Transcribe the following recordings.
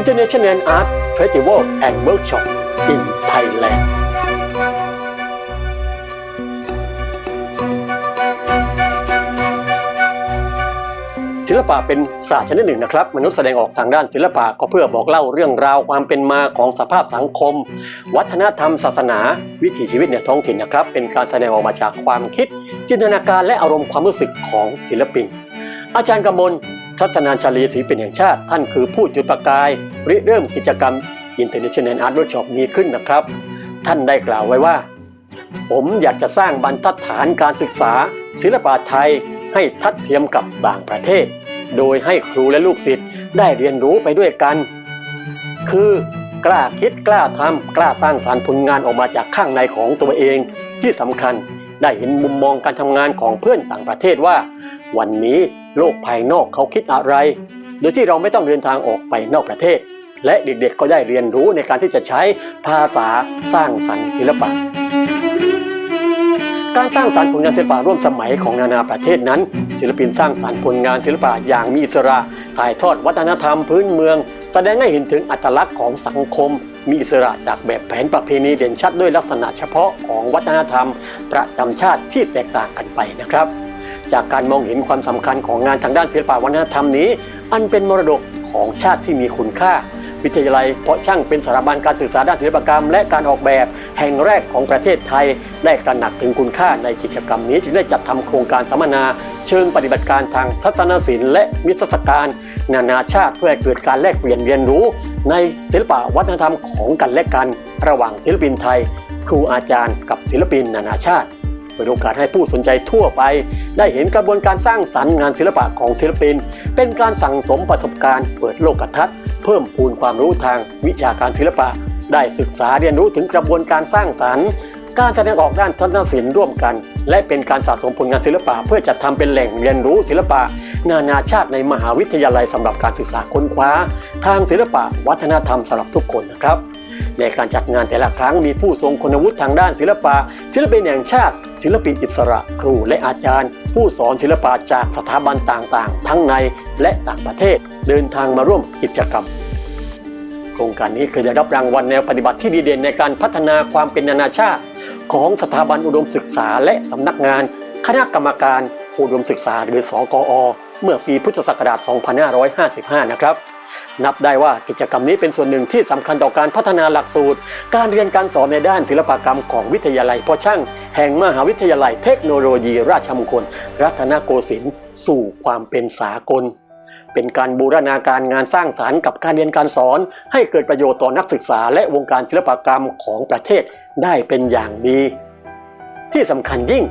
International Art Festival and Workshop in Thailand ศิลปะเป็นศาสตร์ชนิดหนึ่งนะครับ มนุษย์แสดงออกทางด้านศิลปะก็เพื่อบอกเล่าเรื่องราวความเป็นมาของสภาพสังคม วัฒนธรรม ศาสนา วิถีชีวิตในท้องถิ่นนะครับ เป็นการแสดงออกมาจากความคิด จินตนาการและอารมณ์ความรู้สึกของศิลปิน อาจารย์กำมล ทัศนานชาลีศิลปินแห่งชาติ ท่านคือผู้จุดประกาย ริเริ่มกิจกรรม International Art Workshop นี้ขึ้นนะครับ ท่านได้กล่าวไว้ว่า ผมอยากจะสร้างบรรทัดฐานการศึกษา ศิลปะไทยให้ทัดเทียมกับต่างประเทศ โดยให้ครูและลูกศิษย์ได้เรียนรู้ไปด้วยกัน คือกล้าคิดกล้าทำกล้าสร้างสารรค์ผลงานออกมาจากข้างในของตัวเองที่สำคัญได้เห็นมุมมองการทำงานของเพื่อนต่างประเทศว่า วันนี้ โลกภายนอกเขาคิดอะไร โดยที่เราไม่ต้องเดินทางออกไปนอกประเทศ และเด็กๆก็ได้เรียนรู้ในการที่จะใช้ภาษาสร้างสรรค์ศิลปะ การสร้างสรรค์ผลงานศิลปะร่วมสมัยของนานาประเทศนั้น ศิลปินสร้างสรรค์ผลงานศิลปะอย่างมีอิสระถ่ายทอดวัฒนธรรมพื้นเมือง แสดงให้เห็นถึงอัตลักษณ์ของสังคม มีอิสระจากแบบแผนประเพณีเด่นชัดด้วยลักษณะเฉพาะของวัฒนธรรม ประจำชาติที่แตกต่างกันไปนะครับ จากการมองเห็นความสำคัญของงานทางด้านศิลปวัฒนธรรมนี้ อันเป็นมรดกของชาติที่มีคุณค่า วิทยาลัยเพาะช่างเป็นสถาบันการศึกษาด้านศิลปกรรม และการออกแบบแห่งแรกของประเทศไทย ได้ตระหนักถึงคุณค่าในกิจกรรมนี้ จึงได้จัดทำโครงการสัมมนา เชิงปฏิบัติการทางทัศนศิลป์และมิตรการนานาชาติเพื่อเกิดการแลกเปลี่ยนเรียนรู้ ในศิลปวัฒนธรรมของกันและกัน ระหว่างศิลปินไทย ครูอาจารย์กับศิลปินนานาชาติ เปิดโอกาสให้ผู้สนใจทั่วไป ได้เห็นกระบวนการสร้างสรรค์งานศิลปะของศิลปิน เป็นการสั่งสมประสบการณ์ เปิดโลกทัศน์ เพิ่มพูนความรู้ทางวิชาการศิลปะ ได้ศึกษาเรียนรู้ถึงกระบวนการสร้างสรรค์การแสดงออกด้านทัศนศิลป์ร่วมกัน และเป็นการสะสมผลงานศิลปะ เพื่อจัดทำเป็นแหล่งเรียนรู้ศิลปะ นานาชาติในมหาวิทยาลัยสำหรับการศึกษาค้นคว้า ทางศิลปะ วัฒนธรรมสำหรับทุกคนนะครับ ในการจัดงานแต่ละครั้งมีผู้ทรงคุณวุฒิทางด้านศิลปะ ศิลปินแห่งชาติ ศิลปินอิสระครูและอาจารย์ ผู้สอนศิลปะจากสถาบันต่างๆ ทั้งในและต่างประเทศเดินทางมาร่วมกิจกรรม โครงการนี้เคยได้รับรางวัลแนวปฏิบัติที่ดีเด่นในการพัฒนาความเป็นนานาชาติ ของสถาบันอุดมศึกษาและสำนักงาน คณะกรรมการอุดมศึกษาหรือสกอ เมื่อปีพุทธศักราช 2555 นะครับ นับได้ว่ากิจกรรมนี้เป็นส่วนหนึ่งที่สำคัญต่อการพัฒนาหลักสูตร การเรียนการสอนในด้านศิลปกรรมของวิทยาลัยพ่อช่าง แห่งมหาวิทยาลัยเทคโนโลยีราชมงคล รัตนโกสินทร์สู่ความเป็นสากล เป็นการบูรณาการงานสร้างสารรค์กับการเรียนการสอน ให้เกิดประโยชน์ต่อนักศึกษา และวงการศิลปกรรมของประเทศได้เป็นอย่างดี ที่สำคัญยิ่ง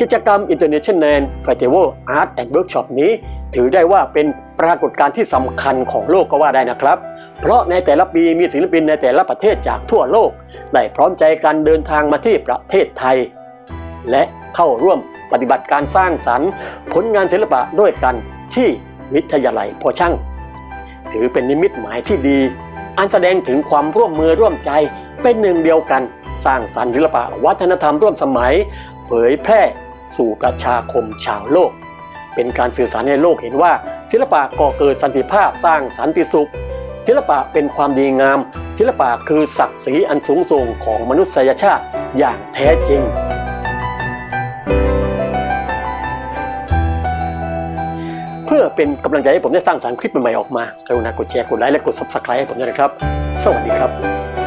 กิจกรรม International Festival Art and Workshop นี้ ถือได้ว่าเป็นปรากฏการณ์ที่สำคัญของโลกก็ว่าได้นะครับ เพราะในแต่ละปีมีศิลปินในแต่ละประเทศจากทั่วโลก ได้พร้อมใจกันเดินทางมาที่ประเทศไทย และเข้าร่วมปฏิบัติการสร้างสรรค์ ผลงานศิลปะด้วยกันที่วิทยาลัยพอช่าง ถือเป็นนิมิตหมายที่ดี อันแสดงถึงความร่วมมือร่วมใจเป็นหนึ่งเดียวกัน สร้างสรรค์ศิลปะวัฒนธรรมร่วมสมัย เผยแพร่สู่ประชาคมชาวโลก เป็นการสื่อสารให้โลกเห็นว่า ศิลปะก่อเกิดสันติภาพสร้างสันติสุข ศิลปะเป็นความดีงาม ศิลปะคือศักดิ์ศรีอันสูงส่งของมนุษยชาติอย่างแท้จริงเพื่อเป็นกำลังใจให้ผมได้สร้างสรรค์คลิปใหม่ๆออกมา กรุณากดแชร์ กดไลค์ และกด subscribe ให้ผมด้วยนะครับ สวัสดีครับ